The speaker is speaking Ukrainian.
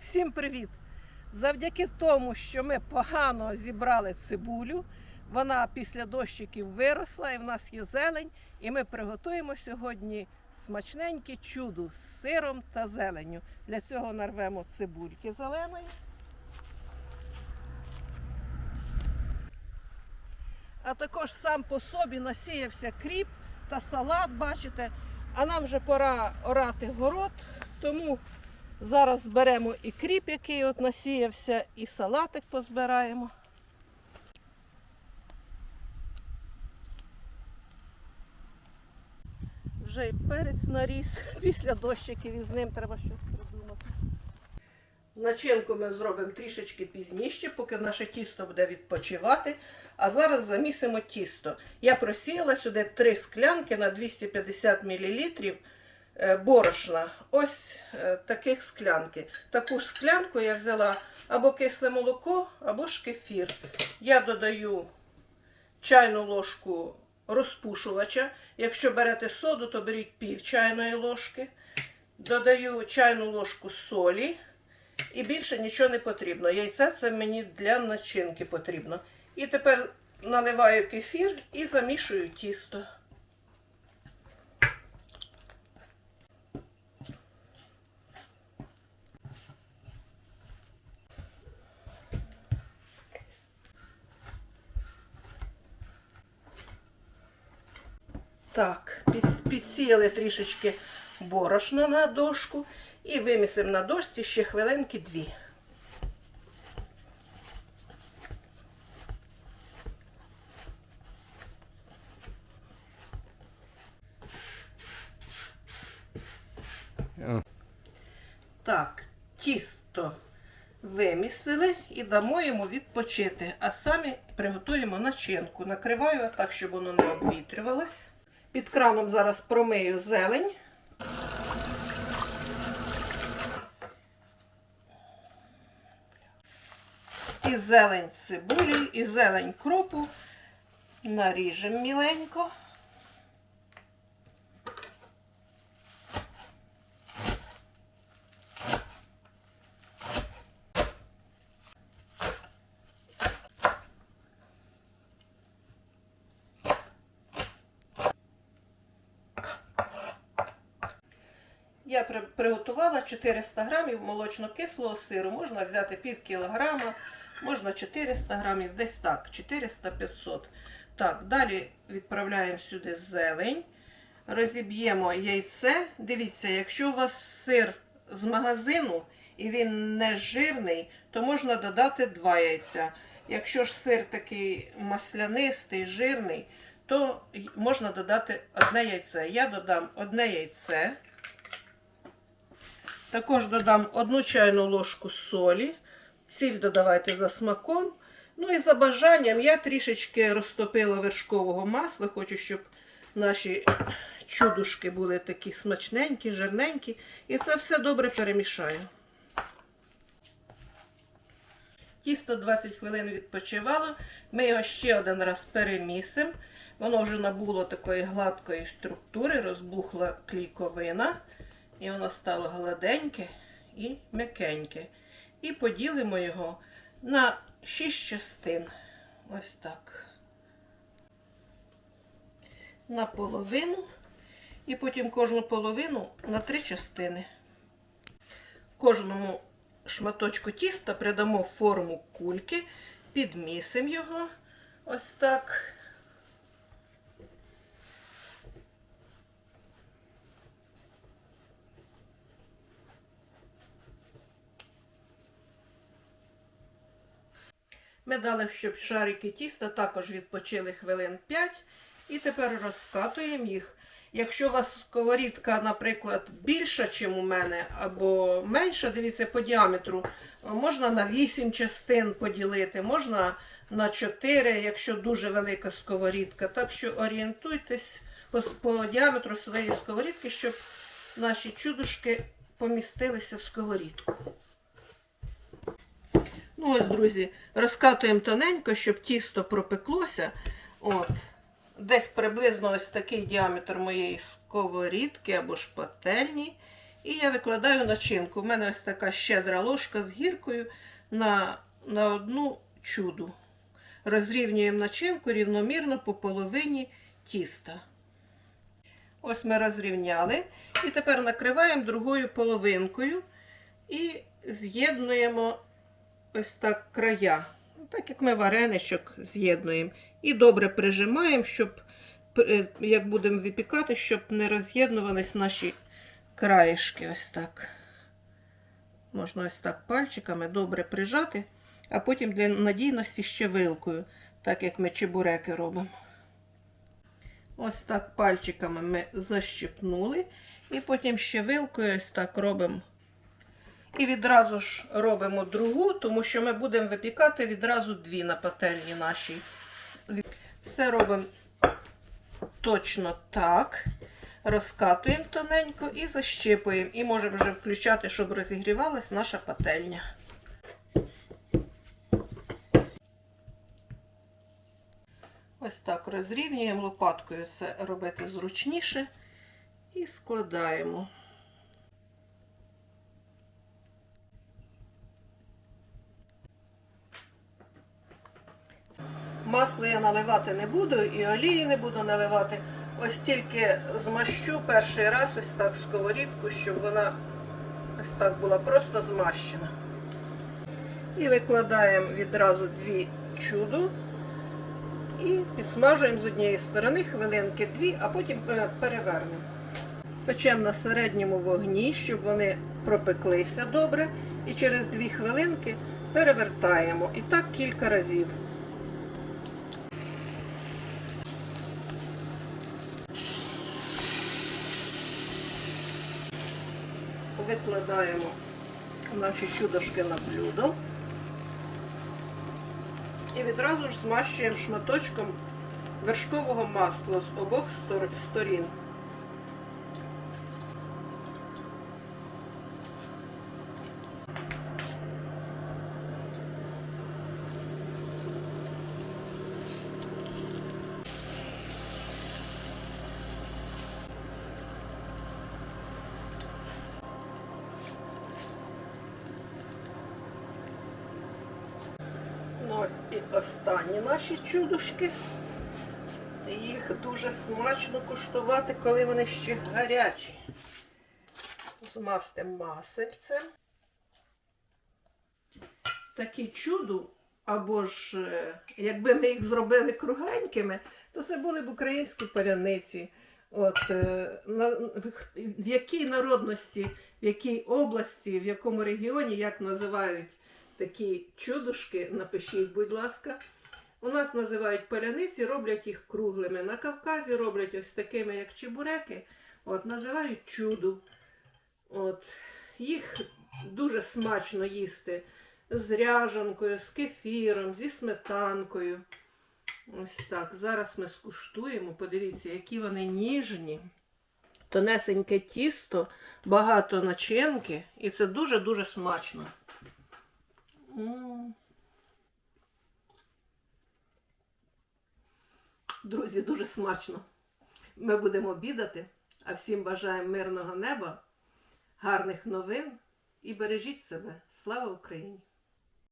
Всім привіт! Завдяки тому, що ми погано зібрали цибулю, вона після дощиків виросла і в нас є зелень. І ми приготуємо сьогодні смачненьке чудо з сиром та зеленню. Для цього нарвемо цибульки зеленої. А також сам по собі насіявся кріп та салат, бачите. А нам вже пора орати город, тому зараз зберемо і кріп, який от насіявся, і салатик позбираємо. Вже і перець наріс після дощиків і з ним треба щось придумати. Начинку ми зробимо трішечки пізніше, поки наше тісто буде відпочивати. А зараз замісимо тісто. Я просіяла сюди 3 склянки на 250 мл борошна. Ось е, таких склянки. Таку ж склянку я взяла або кисле молоко, або ж кефір. Я додаю чайну ложку розпушувача. Якщо берете соду, то беріть пів чайної ложки. Додаю чайну ложку солі. І більше нічого не потрібно. Яйце це мені для начинки потрібно. І тепер наливаю кефір і замішую тісто. Так, під, підсіяли трішечки борошна на дошку і вимісимо на дошці ще хвилинки дві. Так, тісто вимісили і дамо йому відпочити. А самі приготуємо начинку. Накриваю так, щоб воно не обвітрювалось. Під краном зараз промию зелень. І зелень цибулі, і зелень кропу наріжемо міленько. Я при- приготувала 400 грамів молочно-кислого сиру. Можна взяти пів кілограма, можна 400 грамів, десь так, 400-500. Так, далі відправляємо сюди зелень. Розіб'ємо яйце. Дивіться, якщо у вас сир з магазину і він не жирний, то можна додати 2 яйця. Якщо ж сир такий маслянистий, жирний, то можна додати одне яйце. Я додам одне яйце. Також додам одну чайну ложку солі. Сіль додавайте за смаком. Ну і за бажанням я трішечки розтопила вершкового масла. Хочу, щоб наші чудушки були такі смачненькі, жирненькі. І це все добре перемішаю. Тісто 20 хвилин відпочивало. Ми його ще один раз перемісимо. Воно вже набуло такої гладкої структури, розбухла клійковина. І воно стало гладеньке і м'якеньке. І поділимо його на 6 частин. Ось так. На половину. І потім кожну половину на три частини. Кожному шматочку тіста придамо форму кульки, підмісимо його ось так. Ми дали, щоб шарики тіста також відпочили хвилин 5. І тепер розкатуємо їх. Якщо у вас сковорідка, наприклад, більша, ніж у мене, або менша, дивіться, по діаметру, можна на 8 частин поділити, можна на 4, якщо дуже велика сковорідка. Так що орієнтуйтесь по, по діаметру своєї сковорідки, щоб наші чудушки помістилися в сковорідку. Ось, друзі, розкатуємо тоненько, щоб тісто пропеклося. От. Десь приблизно ось такий діаметр моєї сковорідки або ж пательні. І я викладаю начинку. У мене ось така щедра ложка з гіркою на, на одну чуду. Розрівнюємо начинку рівномірно по половині тіста. Ось ми розрівняли. І тепер накриваємо другою половинкою і з'єднуємо ось так края. Так як ми вареничок з'єднуємо. І добре прижимаємо, щоб, е, як будемо випікати, щоб не роз'єднувались наші краєшки. Ось так. Можна ось так пальчиками добре прижати, а потім для надійності ще вилкою, так як ми чебуреки робимо. Ось так пальчиками ми защипнули, і потім ще вилкою ось так робимо. І відразу ж робимо другу, тому що ми будемо випікати відразу дві на пательні нашій. Все робимо точно так. Розкатуємо тоненько і защипуємо. І можемо вже включати, щоб розігрівалась наша пательня. Ось так розрівнюємо лопаткою, це робити зручніше. І складаємо. Масло я наливати не буду і олії не буду наливати. Ось тільки змащу перший раз ось так сковорідку, щоб вона ось так була просто змащена. І викладаємо відразу дві чуду і підсмажуємо з однієї сторони хвилинки дві, а потім е, перевернемо. Печемо на середньому вогні, щоб вони пропеклися добре. І через дві хвилинки перевертаємо. І так кілька разів. Викладаємо наші чудошки на блюдо. І відразу ж змащуємо шматочком вершкового масла з обох сторін. Ну, ось і останні наші чудушки. Їх дуже смачно куштувати, коли вони ще гарячі. Змастимо масельцем. Такі чуду, або ж е, якби ми їх зробили кругленькими, то це були б українські паляниці. От, е, на, в якій народності, в якій області, в якому регіоні, як називають такі чудушки, напишіть, будь ласка. У нас називають паляниці, роблять їх круглими. На Кавказі роблять ось такими, як чебуреки. От, називають чуду. От, їх дуже смачно їсти з ряжанкою, з кефіром, зі сметанкою. Ось так. Зараз ми скуштуємо. Подивіться, які вони ніжні. Тонесеньке тісто, багато начинки, і це дуже-дуже смачно. Друзі, дуже смачно. Ми будемо обідати, а всім бажаємо мирного неба, гарних новин і бережіть себе. Слава Україні!